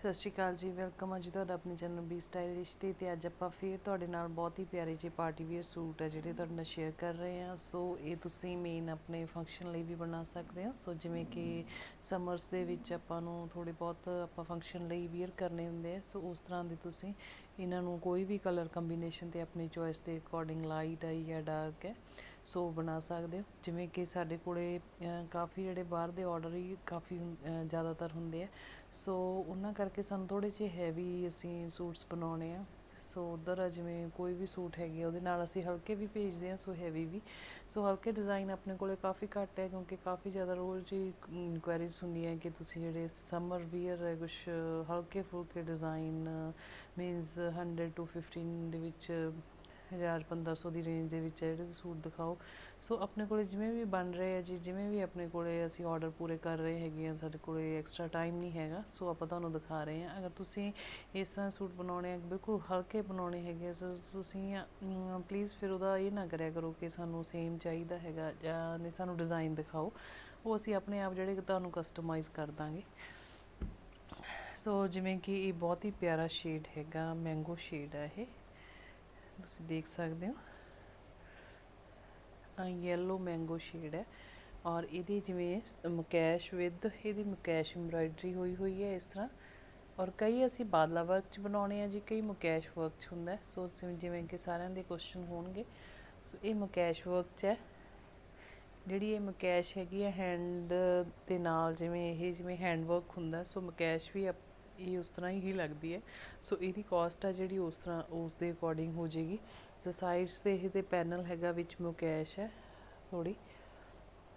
ਸਤਿ ਸ਼੍ਰੀ ਅਕਾਲ ਜੀ ਵੈਲਕਮ ਆ ਜੀ ਤੁਹਾਡਾ ਆਪਣੇ ਚੈਨਲ ਬੀ ਸਟਾਈਲਿਸ਼ ਤੇ ਤੇ ਅੱਜ ਆਪਾਂ ਫੇਰ ਤੁਹਾਡੇ ਨਾਲ ਬਹੁਤ ਹੀ ਪਿਆਰੇ ਜਿਹੇ ਪਾਰਟੀ ਵੇਅਰ ਸੂਟ ਆ ਜਿਹੜੇ ਤੁਹਾਡੇ ਨਾਲ ਸ਼ੇਅਰ ਕਰ ਰਹੇ ਹਾਂ। ਸੋ ਇਹ ਤੁਸੀਂ ਮੇਨ ਆਪਣੇ ਫੰਕਸ਼ਨ ਲਈ ਵੀ ਬਣਾ ਸਕਦੇ ਹੋ। ਸੋ ਜਿਵੇਂ ਕਿ ਸਮਰਸ ਦੇ ਵਿੱਚ ਆਪਾਂ ਨੂੰ ਥੋੜੇ ਬਹੁਤ ਆਪਾਂ ਫੰਕਸ਼ਨ ਲਈ ਵੇਅਰ ਕਰਨੇ ਹੁੰਦੇ ਆ। ਸੋ ਉਸ ਤਰ੍ਹਾਂ ਦੇ ਤੁਸੀਂ ਇਹਨਾਂ ਨੂੰ ਕੋਈ ਵੀ ਕਲਰ ਕੰਬੀਨੇਸ਼ਨ ਤੇ ਆਪਣੀ ਚੋਇਸ ਦੇ ਅਕੋਰਡਿੰਗ ਲਾਈਟ ਹੈ ਜਾਂ ਡਾਰਕ ਹੈ ਸੋ ਬਣਾ ਸਕਦੇ ਹੋ। ਜਿਵੇਂ ਕਿ ਸਾਡੇ ਕੋਲੇ ਕਾਫੀ ਜਿਹੜੇ ਬਾਹਰ ਦੇ ਆਰਡਰ ਹੀ ਕਾਫੀ ਜ਼ਿਆਦਾਤਰ ਹੁੰਦੇ ਆ। ਸੋ ਉਹਨਾਂ ਕਰਕੇ ਸਾਨੂੰ ਥੋੜੇ ਜਿਹੇ ਹੈਵੀ ਅਸੀਂ ਸੂਟਸ ਬਣਾਉਣੇ ਆ। ਸੋ ਉਧਰ ਜਿਵੇਂ ਕੋਈ ਵੀ ਸੂਟ ਹੈਗੇ ਆ, ਉਹਦੇ ਨਾਲ ਅਸੀਂ ਹਲਕੇ ਵੀ ਭੇਜਦੇ ਹਾਂ ਸੋ ਹੈਵੀ ਵੀ। ਸੋ ਹਲਕੇ ਡਿਜ਼ਾਈਨ ਆਪਣੇ ਕੋਲੇ ਕਾਫੀ ਘੱਟ ਹੈ ਕਿਉਂਕਿ ਕਾਫੀ ਜ਼ਿਆਦਾ ਰੋਜ਼ ਹੀ ਇਨਕੁਆਇਰੀਜ਼ ਹੁੰਦੀਆਂ ਕਿ ਤੁਸੀਂ ਜਿਹੜੇ ਸਮਰ ਵੀਅਰ ਹੈ ਕੁਝ ਹਲਕੇ ਫੁਲਕੇ ਡਿਜ਼ਾਈਨ ਮੀਨਸ 100 ਟੂ 15 ਦੇ ਵਿੱਚ 1000 1500 ਦੀ ਰੇਂਜ ਦੇ ਵਿੱਚ ਹੈ ਜਿਹੜੇ ਸੂਟ ਦਿਖਾਓ। ਸੋ ਆਪਣੇ ਕੋਲੇ ਜਿਵੇਂ ਵੀ ਬਣ ਰਹੇ ਆ ਜੀ ਜਿਵੇਂ ਵੀ ਆਪਣੇ ਕੋਲੇ ਅਸੀਂ ਆਰਡਰ ਪੂਰੇ ਕਰ ਰਹੇ ਹੈਗੇ ਆ ਸਾਡੇ ਕੋਲੇ ਐਕਸਟਰਾ ਟਾਈਮ ਨਹੀਂ ਹੈਗਾ। ਸੋ ਆਪਾਂ ਤੁਹਾਨੂੰ ਦਿਖਾ ਰਹੇ ਆ ਅਗਰ ਤੁਸੀਂ ਇਸ ਤਰ੍ਹਾਂ ਸੂਟ ਬਣਾਉਣੇ ਆ ਬਿਲਕੁਲ ਹਲਕੇ ਬਣਾਉਣੇ ਹੈਗੇ ਆ, ਸੋ ਤੁਸੀਂ ਪਲੀਜ਼ ਫਿਰ ਉਹਦਾ ਇਹ ਨਾ ਕਰਿਆ ਕਰੋ ਕਿ ਸਾਨੂੰ ਸੇਮ ਚਾਹੀਦਾ ਹੈਗਾ ਜਾਂ ਨਹੀਂ ਸਾਨੂੰ ਡਿਜ਼ਾਈਨ ਦਿਖਾਓ। ਉਹ ਅਸੀਂ ਆਪਣੇ ਆਪ ਜਿਹੜੇ ਤੁਹਾਨੂੰ ਕਸਟਮਾਈਜ਼ ਕਰ ਦਾਂਗੇ। ਸੋ ਜਿਵੇਂ ਕਿ ਇਹ ਬਹੁਤ ਹੀ ਪਿਆਰਾ ਸ਼ੇਡ ਹੈਗਾ ਮੈਂਗੋ ਸ਼ੇਡ ਹੈ ਇਹ। ਤੁਸੀਂ ਦੇਖ ਸਕਦੇ ਹੋ। ਆ ਯੈਲੋ ਮੈਂਗੋ ਸ਼ੇਡ ਹੈ ਔਰ ਇਹਦੀ ਜਿਵੇਂ ਮੁਕੈਸ਼ ਵਿਦ ਇਹਦੀ ਮਕੈਸ਼ ਐਮਬਰਾਇਡਰੀ ਹੋਈ ਹੋਈ ਹੈ ਇਸ ਤਰ੍ਹਾਂ। ਔਰ ਕਈ ਅਸੀਂ ਬਾਦਲਾ ਵਰਕ ਚ ਬਣਾਉਣੇ ਆ ਜੀ, ਕਈ ਮੁਕੈਸ਼ ਵਰਕ ਚ ਹੁੰਦਾ ਸੋ ਜਿਵੇਂ- ਕਿ ਸਾਰਿਆਂ ਦੇ ਕੁਐਸਚਨ ਹੋਣਗੇ। ਸੋ ਇਹ ਮੁਕੈਸ਼ ਵਰਕ ਚ ਹੈ। ਜਿਹੜੀ ਇਹ ਮਕੈਸ਼ ਹੈਗੀ ਹੈ ਹੈਂਡ ਦੇ ਨਾਲ ਜਿਵੇਂ ਇਹ ਜਿਵੇਂ ਹੈਂਡ ਵਰਕ ਹੁੰਦਾ ਸੋ ਮਕੈਸ਼ ਵੀ ਅਪ- ਇਹ ਉਸ ਤਰ੍ਹਾਂ ਹੀ ਲੱਗਦੀ ਹੈ। ਸੋ ਇਹਦੀ ਕਾਸਟ ਆ ਜਿਹੜੀ ਉਸ ਤਰ੍ਹਾਂ ਉਸ ਦੇ ਅਕੋਰਡਿੰਗ ਹੋ ਜਾਏਗੀ। ਸੋ ਸਾਈਡਸ ਤੇ ਇਹਦੇ ਪੈਨਲ ਹੈਗਾ ਵਿੱਚ ਮੁਕੈਸ਼ ਹੈ। ਥੋੜੀ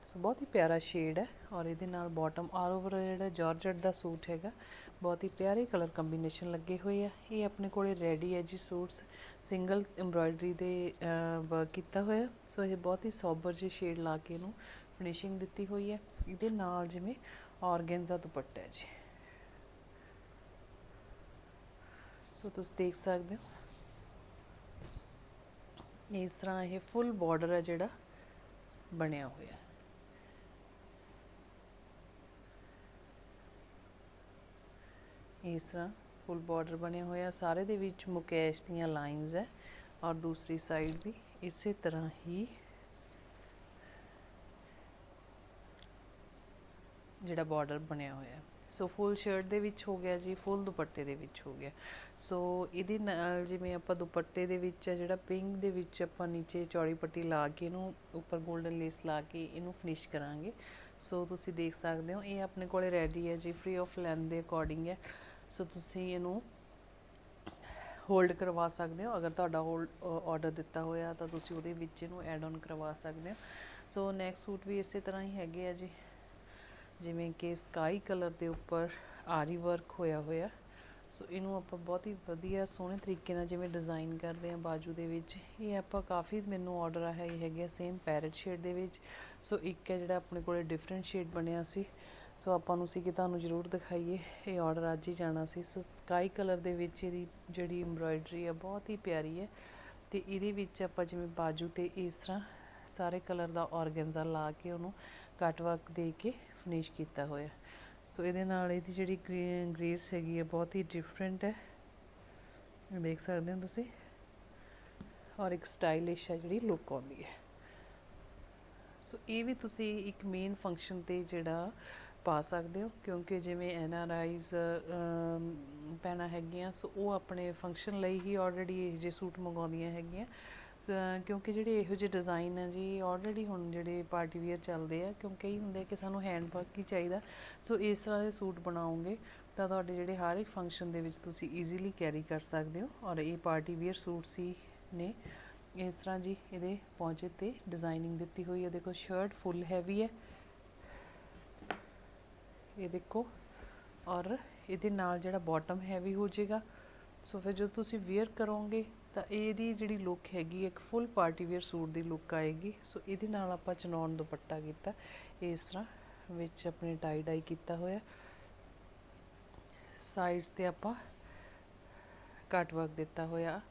ਸੋ ਬਹੁਤ ਹੀ ਪਿਆਰਾ ਸ਼ੇਡ ਹੈ ਔਰ ਇਹਦੇ ਨਾਲ ਬਾਟਮ ਆਲ ਓਵਰ ਜਿਹੜਾ ਜਾਰਜਟ ਦਾ ਸੂਟ ਹੈਗਾ, ਬਹੁਤ ਹੀ ਪਿਆਰੇ ਕਲਰ ਕੰਬੀਨੇਸ਼ਨ ਲੱਗੇ ਹੋਏ ਆ। ਇਹ ਆਪਣੇ ਕੋਲੇ ਰੈਡੀ ਹੈ ਜੀ ਸੂਟਸ। ਸਿੰਗਲ ਐਮਬਰਾਇਡਰੀ ਦੇ ਵਰਕ ਕੀਤਾ ਹੋਇਆ। ਸੋ ਇਹ ਬਹੁਤ ਹੀ ਸੋਬਰ ਜਿਹੇ ਸ਼ੇਡ ਲਾ ਕੇ ਇਹਨੂੰ ਫਿਨਿਸ਼ਿੰਗ ਦਿੱਤੀ ਹੋਈ ਹੈ। ਇਹਦੇ ਨਾਲ ਜਿਵੇਂ ਆਰਗੈਂਜ਼ਾ ਦੁਪੱਟਾ ਹੈ ਜੀ। ਸੋ ਤੁਸੀਂ ਦੇਖ ਸਕਦੇ ਹੋ। ਇਸ ਤਰ੍ਹਾਂ ਇਹ ਫੁੱਲ ਬਾਰਡਰ ਹੈ ਜਿਹੜਾ ਬਣਿਆ ਹੋਇਆ ਇਸ ਤਰ੍ਹਾਂ ਫੁੱਲ ਬਾਰਡਰ ਬਣਿਆ ਹੋਇਆ, ਸਾਰੇ ਦੇ ਵਿੱਚ ਮੁਕੇਸ਼ ਦੀਆਂ ਲਾਈਨਸ ਹੈ ਔਰ ਦੂਸਰੀ ਸਾਈਡ ਵੀ ਇਸੇ ਤਰ੍ਹਾਂ ਹੀ ਜਿਹੜਾ ਬਾਰਡਰ ਬਣਿਆ ਹੋਇਆ ਹੈ। ਸੋ ਫੁੱਲ ਸ਼ਰਟ ਦੇ ਵਿੱਚ ਹੋ ਗਿਆ ਜੀ ਫੁੱਲ ਦੁਪੱਟੇ ਦੇ ਵਿੱਚ ਹੋ ਗਿਆ। ਸੋ ਇਹਦੇ ਨਾਲ ਜਿਵੇਂ ਆਪਾਂ ਦੁਪੱਟੇ ਦੇ ਵਿੱਚ ਆ, ਜਿਹੜਾ ਪਿੰਕ ਦੇ ਵਿੱਚ ਆਪਾਂ ਨੀਚੇ ਚੌੜੀ ਪੱਟੀ ਲਾ ਕੇ ਇਹਨੂੰ ਉੱਪਰ 골ਡਨ ਲੇਸ ਲਾ ਕੇ ਇਹਨੂੰ ਫਿਨਿਸ਼ ਕਰਾਂਗੇ। ਸੋ ਤੁਸੀਂ ਦੇਖ ਸਕਦੇ ਹੋ, ਇਹ ਆਪਣੇ ਕੋਲੇ ਰੈਡੀ ਹੈ ਜੀ ਫ੍ਰੀ ਆਫ ਲੈਂਥ ਦੇ ਅਕੋਰਡਿੰਗ ਹੈ ਸੋ ਤੁਸੀਂ ਇਹਨੂੰ ਹੋਲਡ ਕਰਵਾ ਸਕਦੇ ਹੋ। ਅਗਰ ਤੁਹਾਡਾ ਹੋਲਡ ਆਰਡਰ ਦਿੱਤਾ ਹੋਇਆ ਤਾਂ ਤੁਸੀਂ ਉਹਦੇ ਵਿੱਚ ਇਹਨੂੰ ਐਡ ਆਨ ਕਰਵਾ ਸਕਦੇ ਹੋ। ਸੋ ਨੈਕਸਟ ਸੂਟ ਵੀ ਇਸੇ ਤਰ੍ਹਾਂ ਹੀ ਹੈਗੇ ਆ ਜੀ। ਜਿਵੇਂ ਕਿ ਸਕਾਈ ਕਲਰ ਦੇ ਉੱਪਰ ਆਰੀ ਵਰਕ ਹੋਇਆ ਹੋਇਆ। ਸੋ ਇਹਨੂੰ ਆਪਾਂ ਬਹੁਤ ਹੀ ਵਧੀਆ ਸੋਹਣੇ ਤਰੀਕੇ ਨਾਲ ਜਿਵੇਂ ਡਿਜ਼ਾਈਨ ਕਰਦੇ ਆ ਬਾਜੂ ਦੇ ਵਿੱਚ, ਇਹ ਆਪਾਂ ਕਾਫੀ ਮੈਨੂੰ ਆਰਡਰ ਆਇਆ, ਇਹ ਹੈਗੇ ਸੇਮ ਪੈਰਟ ਸ਼ੇਡ ਦੇ ਵਿੱਚ। ਸੋ ਇੱਕ ਹੈ ਜਿਹੜਾ ਆਪਣੇ ਕੋਲੇ ਡਿਫਰੈਂਟ ਸ਼ੇਡ ਬਣਿਆ ਸੀ। ਸੋ ਆਪਾਂ ਨੂੰ ਸੀ ਕਿ ਤੁਹਾਨੂੰ ਜ਼ਰੂਰ ਦਿਖਾਈਏ, ਇਹ ਆਰਡਰ ਅੱਜ ਹੀ ਜਾਣਾ ਸੀ। ਸੋ ਸਕਾਈ ਕਲਰ ਦੇ ਵਿੱਚ ਇਹਦੀ ਜਿਹੜੀ ਐਮਬਰਾਇਡਰੀ ਆ ਬਹੁਤ ਹੀ ਪਿਆਰੀ ਹੈ। ਤੇ ਇਹਦੇ ਵਿੱਚ ਆਪਾਂ ਜਿਵੇਂ ਬਾਜੂ ਤੇ ਇਸ ਤਰ੍ਹਾਂ ਸਾਰੇ ਕਲਰ ਦਾ ਆਰਗੈਂਜ਼ਾ ਲਾ ਕੇ ਉਹਨੂੰ ਕੱਟ ਵਰਕ ਦੇ ਕੇ ਫਿਨਿਸ਼ ਕੀਤਾ ਹੋਇਆ। ਸੋ ਇਹਦੇ ਨਾਲ ਇਹਦੀ ਜਿਹੜੀ ਗ੍ਰੇਸ ਹੈਗੀ ਹੈ, ਬਹੁਤ ਹੀ ਡਿਫਰੈਂਟ ਹੈ। ਦੇਖ ਸਕਦੇ ਹੋ ਤੁਸੀਂ। ਔਰ ਇੱਕ ਸਟਾਈਲਿਸ਼ ਹੈ ਜਿਹੜੀ ਲੁੱਕ ਆਉਂਦੀ ਹੈ। ਸੋ ਇਹ ਵੀ ਤੁਸੀਂ ਇੱਕ ਮੇਨ ਫੰਕਸ਼ਨ ਤੇ ਜਿਹੜਾ ਪਾ ਸਕਦੇ ਹੋ, ਕਿਉਂਕਿ ਜਿਵੇਂ ਐਨ ਆਰ ਆਈਜ਼ ਪੈਣਾ ਹੈਗੀਆਂ ਸੋ ਉਹ ਆਪਣੇ ਫੰਕਸ਼ਨ ਲਈ ਹੀ ਆਲਰੇਡੀ ਇਹ ਜਿਹੇ ਸੂਟ ਮੰਗਾਉਂਦੀਆਂ ਹੈਗੀਆਂ। ਕਿਉਂਕਿ ਜਿਹੜੇ ਇਹੋ ਜਿਹੇ ਡਿਜ਼ਾਈਨ ਆ ਜੀ ਆਲਰੇਡੀ ਹੁਣ ਜਿਹੜੇ ਪਾਰਟੀ ਵੇਅਰ ਚੱਲਦੇ ਆ, ਕਿਉਂਕਿ ਇਹ ਹੁੰਦੇ ਕਿ ਸਾਨੂੰ ਹੈਂਡ ਵਰਕ ਹੀ ਚਾਹੀਦਾ। ਸੋ ਇਸ ਤਰ੍ਹਾਂ ਦੇ ਸੂਟ ਬਣਾਓਗੇ, ਤਾਂ ਤੁਹਾਡੇ ਜਿਹੜੇ ਹਰ ਇੱਕ ਫੰਕਸ਼ਨ ਦੇ ਵਿੱਚ ਤੁਸੀਂ ਈਜ਼ੀਲੀ ਕੈਰੀ ਕਰ ਸਕਦੇ ਹੋ। ਔਰ ਇਹ ਪਾਰਟੀ ਵੇਅਰ ਸੂਟ ਸੀ ਨੇ। ਇਸ ਤਰ੍ਹਾਂ ਜੀ ਇਹਦੇ ਪੌਂਚੇ ਤੇ ਡਿਜ਼ਾਈਨਿੰਗ ਦਿੱਤੀ ਹੋਈ ਹੈ। ਦੇਖੋ ਸ਼ਰਟ ਫੁੱਲ ਹੈਵੀ ਹੈ। ਇਹ ਦੇਖੋ, ਔਰ ਇਹਦੇ ਨਾਲ ਜਿਹੜਾ ਬਾਟਮ ਹੈਵੀ ਹੋ ਜਾਏਗਾ। ਸੋ ਫਿਰ ਜਦੋਂ ਤੁਸੀਂ ਵੇਅਰ ਕਰੋਗੇ ਤਾਂ ਇਹਦੀ ਜਿਹੜੀ ਲੁੱਕ ਹੈਗੀ ਇੱਕ ਫੁੱਲ ਪਾਰਟੀ ਵੇਅਰ ਸੂਟ ਦੀ ਲੁੱਕ ਆਏਗੀ। ਸੋ ਇਹਦੇ ਨਾਲ ਆਪਾਂ ਚਨੌਨ ਦੁਪੱਟਾ ਕੀਤਾ। ਇਸ ਤਰ੍ਹਾਂ ਵਿੱਚ ਆਪਣੇ ਟਾਈ ਡਾਈ ਕੀਤਾ ਹੋਇਆ। ਸਾਈਡਸ ਤੇ ਆਪਾਂ ਕੱਟ ਵਰਕ ਦਿੱਤਾ ਹੋਇਆ।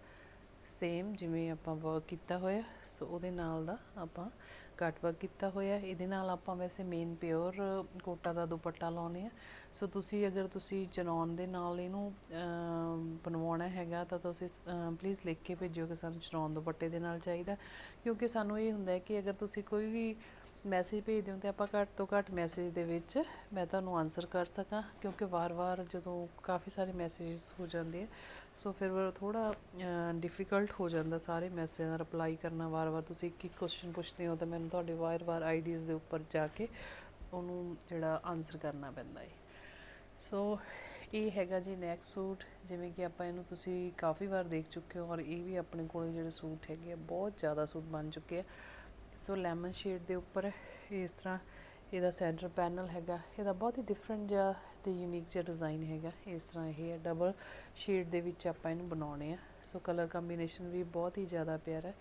ਸੇਮ ਜਿਵੇਂ ਆਪਾਂ ਵਰਕ ਕੀਤਾ ਹੋਇਆ। ਸੋ ਉਹਦੇ ਨਾਲ ਦਾ ਆਪਾਂ ਕੱਟ ਵਰਕ ਕੀਤਾ ਹੋਇਆ ਇਹਦੇ ਨਾਲ ਆਪਾਂ ਵੈਸੇ ਮੇਨ ਪਿਓਰ ਕੋਟਾ ਦਾ ਦੁਪੱਟਾ ਲਾਉਨੇ ਆ ਸੋ ਤੁਸੀਂ ਅਗਰ ਤੁਸੀਂ ਚਨੌਨ ਦੇ ਨਾਲ ਇਹਨੂੰ ਬਣਵਾਉਣਾ ਹੈਗਾ ਤਾਂ ਤੁਸੀਂ ਪਲੀਜ਼ ਲਿਖ ਕੇ ਭੇਜਿਓ ਕਿ ਸਾਨੂੰ ਚਨੌਨ ਦੁਪੱਟੇ ਦੇ ਨਾਲ ਚਾਹੀਦਾ ਕਿਉਂਕਿ ਸਾਨੂੰ ਇਹ ਹੁੰਦਾ ਹੈ ਕਿ ਅਗਰ ਤੁਸੀਂ ਕੋਈ ਵੀ ਮੈਸੇਜ ਭੇਜਦੇ ਹੋ ਤੇ ਆਪਾਂ ਘੱਟ ਤੋਂ ਘੱਟ ਮੈਸੇਜ ਦੇ ਵਿੱਚ ਮੈਂ ਤੁਹਾਨੂੰ ਆਨਸਰ ਕਰ ਸਕਾਂ, ਕਿਉਂਕਿ ਵਾਰ-ਵਾਰ ਜਦੋਂ ਕਾਫੀ ਸਾਰੇ ਮੈਸੇजेस ਹੋ ਜਾਂਦੇ ਆ ਸੋ ਫਿਰ ਥੋੜਾ ਡਿਫਿਕਲਟ ਹੋ ਜਾਂਦਾ ਸਾਰੇ ਮੈਸੇਜ ਦਾ ਰਿਪਲਾਈ ਕਰਨਾ, ਵਾਰ-ਵਾਰ ਤੁਸੀਂ ਇੱਕ ਇੱਕ ਕੁਐਸਚਨ ਪੁੱਛਦੇ ਹੋ ਤਾਂ ਮੈਨੂੰ ਤੁਹਾਡੇ ਵਾਰ-ਵਾਰ ਆਈਡੀਜ਼ ਦੇ ਉੱਪਰ ਜਾ ਕੇ ਉਹਨੂੰ ਜਿਹੜਾ ਆਨਸਰ ਕਰਨਾ ਪੈਂਦਾ ਹੈ। ਸੋ ਇਹ ਹੈਗਾ ਜੀ ਨੈਕਸਟ ਸੂਟ, ਜਿਵੇਂ ਕਿ ਆਪਾਂ ਇਹਨੂੰ ਤੁਸੀਂ ਕਾਫੀ ਵਾਰ ਦੇਖ ਚੁੱਕੇ ਹੋ ਔਰ ਇਹ ਵੀ ਆਪਣੇ ਕੋਲ ਜਿਹੜੇ ਸੂਟ ਹੈਗੇ ਆ, ਬਹੁਤ ਜ਼ਿਆਦਾ ਸੂਟ ਬਣ ਚੁੱਕੇ ਆ। ਸੋ ਲੈਮਨ ਸ਼ੇਡ ਦੇ ਉੱਪਰ ਇਸ ਤਰ੍ਹਾਂ ਇਹਦਾ ਸੈਂਟਰ ਪੈਨਲ ਹੈਗਾ। ਇਹਦਾ ਬਹੁਤ ਹੀ ਡਿਫਰੈਂਟ ਜਿਹਾ ਤੇ ਯੂਨੀਕ ਜਿਹਾ ਡਿਜ਼ਾਈਨ ਹੈਗਾ। ਇਸ ਤਰ੍ਹਾਂ ਇਹ ਹੈ ਡਬਲ ਸ਼ੇਡ ਦੇ ਵਿੱਚ ਆਪਾਂ ਇਹਨੂੰ ਬਣਾਉਣੇ ਆ। ਸੋ ਕਲਰ ਕੰਬੀਨੇਸ਼ਨ ਵੀ ਬਹੁਤ ਹੀ ਜ਼ਿਆਦਾ ਪਿਆਰਾ ਹੈ।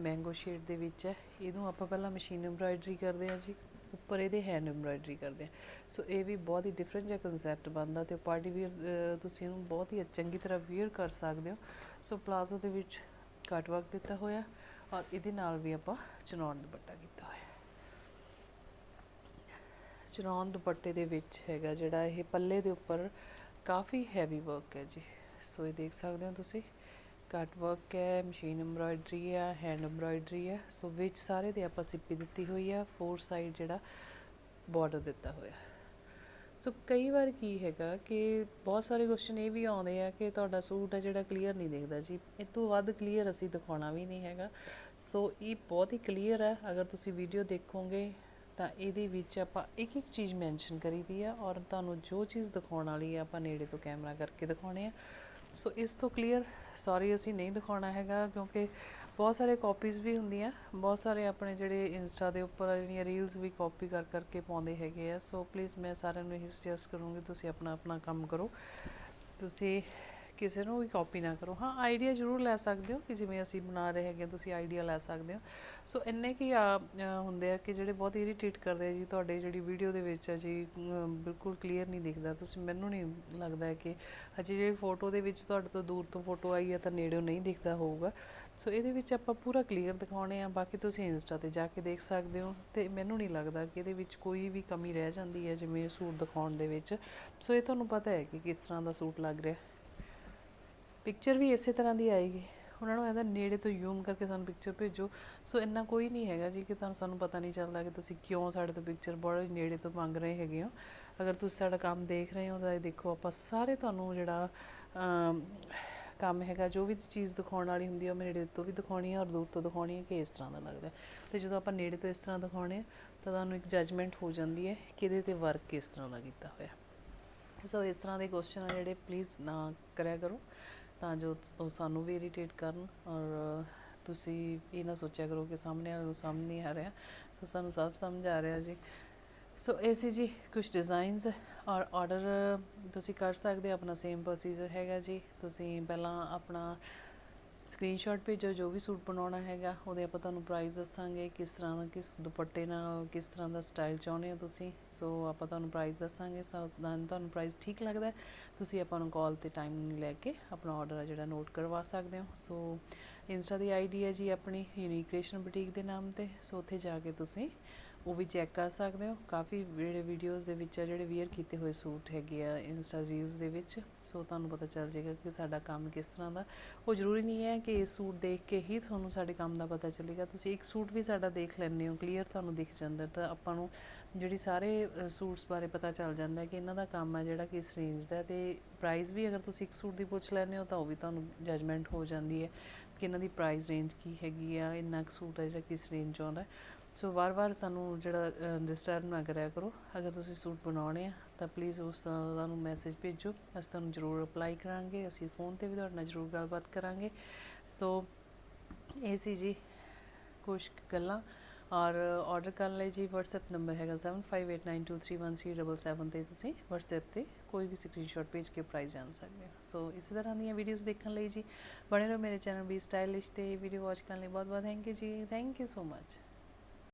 ਮੈਂਗੋ ਸ਼ੇਡ ਦੇ ਵਿੱਚ ਹੈ। ਇਹਨੂੰ ਆਪਾਂ ਪਹਿਲਾਂ ਮਸ਼ੀਨ ਐਮਬਰਾਇਡਰੀ ਕਰਦੇ ਆ ਜੀ। ਉੱਪਰ ਇਹਦੇ ਹੈਂਡ ਐਮਬਰਾਇਡਰੀ ਕਰਦੇ ਆ ਸੋ ਇਹ ਵੀ ਬਹੁਤ ਹੀ ਡਿਫਰੈਂਟ ਜਿਹਾ ਕਨਸੈਪਟ ਬਣਦਾ ਤੇ ਪਾਰਟੀ ਵੀਅਰ ਤੁਸੀਂ ਇਹਨੂੰ ਬਹੁਤ ਹੀ ਚੰਗੀ ਤਰ੍ਹਾਂ ਵੀਅਰ ਕਰ ਸਕਦੇ ਹੋ। ਸੋ ਪਲਾਜ਼ੋ ਦੇ ਵਿੱਚ ਕੱਟ ਵਰਕ ਦਿੱਤਾ ਹੋਇਆ। ਔਰ ਇਹਦੇ ਨਾਲ ਵੀ ਆਪਾਂ ਚਨੌਨ ਦੁਪੱਟਾ ਕੀਤਾ ਹੋਇਆ ਚਨੌਨ ਦੁਪੱਟੇ ਦੇ ਵਿੱਚ ਹੈਗਾ ਜਿਹੜਾ ਇਹ ਪੱਲੇ ਦੇ ਉੱਪਰ ਕਾਫੀ ਹੈਵੀ ਵਰਕ ਹੈ ਜੀ। ਸੋ ਇਹ ਦੇਖ ਸਕਦੇ ਹੋ ਤੁਸੀਂ ਕੱਟ ਵਰਕ ਹੈ ਮਸ਼ੀਨ ਐਮਬਰਾਇਡਰੀ ਹੈ ਹੈਂਡ ਐਮਬਰਾਇਡਰੀ ਹੈ। ਸੋ ਵਿੱਚ ਸਾਰੇ ਦੇ ਆਪਾਂ ਸਿੱਪੀ ਦਿੱਤੀ ਹੋਈ ਹੈ ਫੋਰ ਸਾਈਡ ਜਿਹੜਾ ਬਾਰਡਰ ਦਿੱਤਾ ਹੋਇਆ ਸੋ ਕਈ ਵਾਰ ਕੀ ਹੈਗਾ ਕਿ ਬਹੁਤ ਸਾਰੇ ਕੁਐਸਚਨ ਇਹ ਵੀ ਆਉਂਦੇ ਆ ਕਿ ਤੁਹਾਡਾ ਸੂਟ ਆ ਜਿਹੜਾ ਕਲੀਅਰ ਨਹੀਂ ਦਿਖਦਾ ਜੀ। ਇਹ ਤੋਂ ਵੱਧ ਕਲੀਅਰ ਅਸੀਂ ਦਿਖਾਉਣਾ ਵੀ ਨਹੀਂ ਹੈਗਾ। ਸੋ ਇਹ ਬਹੁਤ ਹੀ ਕਲੀਅਰ ਹੈ। ਅਗਰ ਤੁਸੀਂ ਵੀਡੀਓ ਦੇਖੋਗੇ, ਤਾਂ ਇਹਦੇ ਵਿੱਚ ਆਪਾਂ ਇੱਕ ਇੱਕ ਚੀਜ਼ ਮੈਂਸ਼ਨ ਕਰੀਦੀ ਆ ਔਰ ਤੁਹਾਨੂੰ ਜੋ ਚੀਜ਼ ਦਿਖਾਉਣ ਵਾਲੀ ਆ, ਆਪਾਂ ਨੇੜੇ ਤੋਂ ਕੈਮਰਾ ਕਰਕੇ ਦਿਖਾਉਣੇ ਆ। ਸੋ ਇਸ ਤੋਂ ਕਲੀਅਰ ਸੌਰੀ ਅਸੀਂ ਨਹੀਂ ਦਿਖਾਉਣਾ ਹੈਗਾ ਕਿਉਂਕਿ ਬਹੁਤ ਸਾਰੇ ਕਾਪੀਜ਼ ਵੀ ਹੁੰਦੀਆਂ, ਬਹੁਤ ਸਾਰੇ ਆਪਣੇ ਜਿਹੜੇ ਇੰਸਟਾ ਦੇ ਉੱਪਰ ਜਿਹੜੀਆਂ ਰੀਲਸ ਵੀ ਕਾਪੀ ਕਰ ਕਰਕੇ ਪਾਉਂਦੇ ਹੈਗੇ ਆ ਸੋ ਪਲੀਜ਼ ਮੈਂ ਸਾਰਿਆਂ ਨੂੰ ਇਹ ਸੁਜੈਸਟ ਕਰੂੰਗੀ, ਤੁਸੀਂ ਆਪਣਾ ਆਪਣਾ ਕੰਮ ਕਰੋ। ਤੁਸੀਂ ਕਿਸੇ ਨੂੰ ਵੀ ਕਾਪੀ ਨਾ ਕਰੋ। ਹਾਂ ਆਈਡੀਆ ਜ਼ਰੂਰ ਲੈ ਸਕਦੇ ਹੋ ਕਿ ਜਿਵੇਂ ਅਸੀਂ ਬਣਾ ਰਹੇ ਹੈਗੇ ਹਾਂ, ਤੁਸੀਂ ਆਈਡੀਆ ਲੈ ਸਕਦੇ ਹੋ। ਸੋ ਇੰਨੇ ਕੀ ਆ ਹੁੰਦੇ ਆ ਕਿ ਜਿਹੜੇ ਬਹੁਤ ਇਰੀਟੇਟ ਕਰਦੇ ਆ ਜੀ ਤੁਹਾਡੇ ਜਿਹੜੀ ਵੀਡੀਓ ਦੇ ਵਿੱਚ ਹੈ ਜੀ ਬਿਲਕੁਲ ਕਲੀਅਰ ਨਹੀਂ ਦਿਖਦਾ। ਤੁਸੀਂ ਮੈਨੂੰ ਨਹੀਂ ਲੱਗਦਾ ਕਿ ਅਜੇ ਜਿਹੜੀ ਫੋਟੋ ਦੇ ਵਿੱਚ ਤੁਹਾਡੇ ਤੋਂ ਦੂਰ ਤੋਂ ਫੋਟੋ ਆਈ ਹੈ ਤਾਂ ਨੇੜਿਓਂ ਨਹੀਂ ਦਿਖਦਾ ਹੋਊਗਾ। ਸੋ ਇਹਦੇ ਵਿੱਚ ਆਪਾਂ ਪੂਰਾ ਕਲੀਅਰ ਦਿਖਾਉਣੇ ਆ। ਬਾਕੀ ਤੁਸੀਂ ਇੰਸਟਾ ਤੇ ਜਾ ਕੇ ਦੇਖ ਸਕਦੇ ਹੋ ਤੇ ਮੈਨੂੰ ਨਹੀਂ ਲੱਗਦਾ ਕਿ ਇਹਦੇ ਵਿੱਚ ਕੋਈ ਵੀ ਕਮੀ ਰਹਿ ਜਾਂਦੀ ਹੈ ਜਿਵੇਂ ਸੂਟ ਦਿਖਾਉਣ ਦੇ ਵਿੱਚ। ਸੋ ਇਹ ਤੁਹਾਨੂੰ ਪਤਾ ਹੈ ਕਿ ਕਿਸ ਤਰ੍ਹਾਂ ਦਾ ਸੂਟ ਲੱਗ ਰਿਹਾ। ਪਿਕਚਰ ਵੀ ਇਸੇ ਤਰ੍ਹਾਂ ਦੀ ਆਏਗੀ। ਉਹਨਾਂ ਨੂੰ ਇਹਦਾ ਨੇੜੇ ਤੋਂ ਜ਼ੂਮ ਕਰਕੇ ਸਾਨੂੰ ਪਿਕਚਰ ਭੇਜੋ। ਸੋ ਇੰਨਾ ਕੋਈ ਨਹੀਂ ਹੈਗਾ ਜੀ ਕਿ ਤੁਹਾਨੂੰ ਸਾਨੂੰ ਪਤਾ ਨਹੀਂ ਚੱਲਦਾ ਕਿ ਤੁਸੀਂ ਕਿਉਂ ਸਾਡੇ ਤੋਂ ਪਿਕਚਰ ਬੜੇ ਨੇੜੇ ਤੋਂ ਮੰਗ ਰਹੇ ਹੈਗੇ ਹੋ। ਅਗਰ ਤੁਸੀਂ ਸਾਡਾ ਕੰਮ ਦੇਖ ਰਹੇ ਹੋ ਤਾਂ ਇਹ ਦੇਖੋ ਆਪਾਂ ਸਾਰੇ ਤੁਹਾਨੂੰ ਜਿਹੜਾ ਕੰਮ ਹੈਗਾ, ਜੋ ਵੀ ਚੀਜ਼ ਦਿਖਾਉਣ ਵਾਲੀ ਹੁੰਦੀ ਹੈ ਉਹ ਨੇੜੇ ਤੋਂ ਵੀ ਦਿਖਾਉਣੀ ਹੈ ਔਰ ਦੂਰ ਤੋਂ ਦਿਖਾਉਣੀ ਹੈ ਕਿ ਇਸ ਤਰ੍ਹਾਂ ਦਾ ਲੱਗਦਾ। ਹੈ। ਤੇ ਜਦੋਂ ਆਪਾਂ ਨੇੜੇ ਤੋਂ ਇਸ ਤਰ੍ਹਾਂ ਦਿਖਾਉਣੇ ਆ ਤਾਂ ਤੁਹਾਨੂੰ ਇੱਕ ਜਜਮੈਂਟ ਹੋ ਜਾਂਦੀ ਹੈ ਕਿ ਇਹਦੇ ਤੇ ਵਰਕ ਕਿਸ ਤਰ੍ਹਾਂ ਦਾ ਕੀਤਾ ਹੋਇਆ। ਸੋ ਇਸ ਤਰ੍ਹਾਂ ਦੇ ਕੁਐਸਚਨ ਆ ਜਿਹੜੇ ਪਲੀਜ਼ ਨਾ ਕਰਿਆ ਕਰੋ। ਤਾਂ ਜੋ ਉਹ ਸਾਨੂੰ ਵੀ ਇਰੀਟੇਟ ਕਰਨ ਔਰ ਤੁਸੀਂ ਇਹ ਨਾ ਸੋਚਿਆ ਕਰੋ ਕਿ ਸਾਹਮਣੇ ਵਾਲੇ ਨੂੰ ਸਮਝ ਨਹੀਂ ਆ ਰਿਹਾ। ਸੋ ਸਾਨੂੰ ਸਭ ਸਮਝ ਆ ਰਿਹਾ ਜੀ। ਸੋ ਇਹ ਸੀ ਜੀ ਕੁਝ ਡਿਜ਼ਾਈਨਸ ਔਰ ਆਰਡਰ ਤੁਸੀਂ ਕਰ ਸਕਦੇ ਆਪਣਾ ਸੇਮ ਪ੍ਰੋਸੀਜਰ ਹੈਗਾ ਜੀ। ਤੁਸੀਂ ਪਹਿਲਾਂ ਆਪਣਾ ਸਕਰੀਨਸ਼ਾਟ ਭੇਜੋ, ਜੋ ਵੀ ਸੂਟ ਬਣਾਉਣਾ ਹੈਗਾ, ਉਹਦੇ ਆਪਾਂ ਤੁਹਾਨੂੰ ਪ੍ਰਾਈਸ ਦੱਸਾਂਗੇ, ਕਿਸ ਤਰ੍ਹਾਂ ਦਾ, ਕਿਸ ਦੁਪੱਟੇ ਨਾਲ, ਕਿਸ ਤਰ੍ਹਾਂ ਦਾ ਸਟਾਈਲ ਚਾਹੁੰਦੇ ਹੋ ਤੁਸੀਂ। ਸੋ ਆਪਾਂ ਤੁਹਾਨੂੰ ਪ੍ਰਾਈਸ ਦੱਸਾਂਗੇ, ਸੋ ਤੁਹਾਨੂੰ ਪ੍ਰਾਈਸ ਠੀਕ ਲੱਗਦਾ ਤੁਸੀਂ ਆਪਾਂ ਨੂੰ ਕਾਲ ਤੇ ਟਾਈਮ ਲੈ ਕੇ ਆਪਣਾ ਆਰਡਰ ਆ ਜਿਹੜਾ ਨੋਟ ਕਰਵਾ ਸਕਦੇ ਹੋ। ਸੋ ਇੰਸਟਾ ਦੀ ਆਈਡੀ ਹੈ ਜੀ ਆਪਣੀ ਯੂਨੀਕ ਕ੍ਰੀਏਸ਼ਨ ਬੁਟੀਕ ਦੇ ਨਾਮ ਤੇ। ਸੋ ਉੱਥੇ ਜਾ ਕੇ ਤੁਸੀਂ ਉਹ ਵੀ ਚੈੱਕ ਕਰ ਸਕਦੇ ਹੋ। ਕਾਫੀ ਜਿਹੜੇ ਵੀਡੀਓਜ਼ ਦੇ ਵਿੱਚ ਆ, ਜਿਹੜੇ ਵੇਅਰ ਕੀਤੇ ਹੋਏ ਸੂਟ ਹੈਗੇ ਆ ਇੰਸਟਾ ਰੀਲਸ ਦੇ ਵਿੱਚ। ਸੋ ਤੁਹਾਨੂੰ ਪਤਾ ਚੱਲ ਜਾਏਗਾ ਕਿ ਸਾਡਾ ਕੰਮ ਕਿਸ ਤਰ੍ਹਾਂ ਦਾ। ਉਹ ਜ਼ਰੂਰੀ ਨਹੀਂ ਹੈ ਕਿ ਇਹ ਸੂਟ ਦੇਖ ਕੇ ਹੀ ਤੁਹਾਨੂੰ ਸਾਡੇ ਕੰਮ ਦਾ ਪਤਾ ਚੱਲੇਗਾ। ਤੁਸੀਂ ਇੱਕ ਸੂਟ ਵੀ ਸਾਡਾ ਦੇਖ ਲੈਂਦੇ ਹੋ ਕਲੀਅਰ ਤੁਹਾਨੂੰ ਦਿਖ ਜਾਂਦਾ ਤਾਂ ਆਪਾਂ ਨੂੰ ਜਿਹੜੀ ਸਾਰੇ ਸੂਟਸ ਬਾਰੇ ਪਤਾ ਚੱਲ ਜਾਂਦਾ ਹੈ ਕਿ ਇਹਨਾਂ ਦਾ ਕੰਮ ਹੈ ਜਿਹੜਾ ਕਿਸ ਰੇਂਜ ਦਾ ਹੈ ਤੇ ਪ੍ਰਾਈਸ ਵੀ ਅਗਰ ਤੁਸੀਂ ਇੱਕ ਸੂਟ ਦੀ ਪੁੱਛ ਲੈਂਦੇ ਹੋ ਤਾਂ ਉਹ ਵੀ ਤੁਹਾਨੂੰ ਜਜਮੈਂਟ ਹੋ ਜਾਂਦੀ ਹੈ ਕਿ ਇਹਨਾਂ ਦੀ ਪ੍ਰਾਈਸ ਰੇਂਜ ਕੀ ਹੈਗੀ ਆ, ਇੰਨਾ ਕੁ ਸੂਟ ਹੈ ਜਿਹੜਾ ਕਿਸ ਰੇਂਜ 'ਚ ਆਉਂਦਾ ਸੋ ਵਾਰ-ਵਾਰ ਸਾਨੂੰ ਜਿਹੜਾ ਡਿਸਟਰਬ ਨਾ ਕਰਿਆ ਕਰੋ। ਅਗਰ ਤੁਸੀਂ ਸੂਟ ਬਣਾਉਣੇ ਆ ਤਾਂ ਪਲੀਜ਼ ਉਸ ਦਾ ਸਾਨੂੰ ਮੈਸੇਜ ਭੇਜੋ। ਅਸੀਂ ਤੁਹਾਨੂੰ ਜ਼ਰੂਰ ਰਿਪਲਾਈ ਕਰਾਂਗੇ। ਅਸੀਂ ਫੋਨ ਤੇ ਵੀ ਤੁਹਾਡੇ ਨਾਲ ਜ਼ਰੂਰ ਗੱਲਬਾਤ ਕਰਾਂਗੇ। ਸੋ ਇਹ ਸੀ ਜੀ ਕੁਝ ਗੱਲਾਂ। ਔਰ ਆਰਡਰ ਕਰਨ ਲਈ ਜੀ WhatsApp ਨੰਬਰ ਹੈਗਾ 7589231377 ਤੇ ਤੁਸੀਂ WhatsApp ਤੇ ਕੋਈ ਵੀ ਸਕਰੀਨਸ਼ਾਟ ਭੇਜ ਕੇ ਪ੍ਰਾਈਸ ਜਾਣ ਸਕਦੇ ਹੋ। ਸੋ ਇਸੇ ਤਰ੍ਹਾਂ ਦੀਆਂ ਵੀਡੀਓਜ਼ ਦੇਖਣ ਲਈ ਜੀ। ਬਣੇ ਰਹੋ ਮੇਰੇ ਚੈਨਲ ਵੀ ਸਟਾਈਲਿਸ਼ ਤੇ ਵੀਡੀਓ ਵਾਚ ਕਰਨ ਲਈ ਬਹੁਤ ਬਹੁਤ ਥੈਂਕ ਯੂ ਜੀ। Thank you so much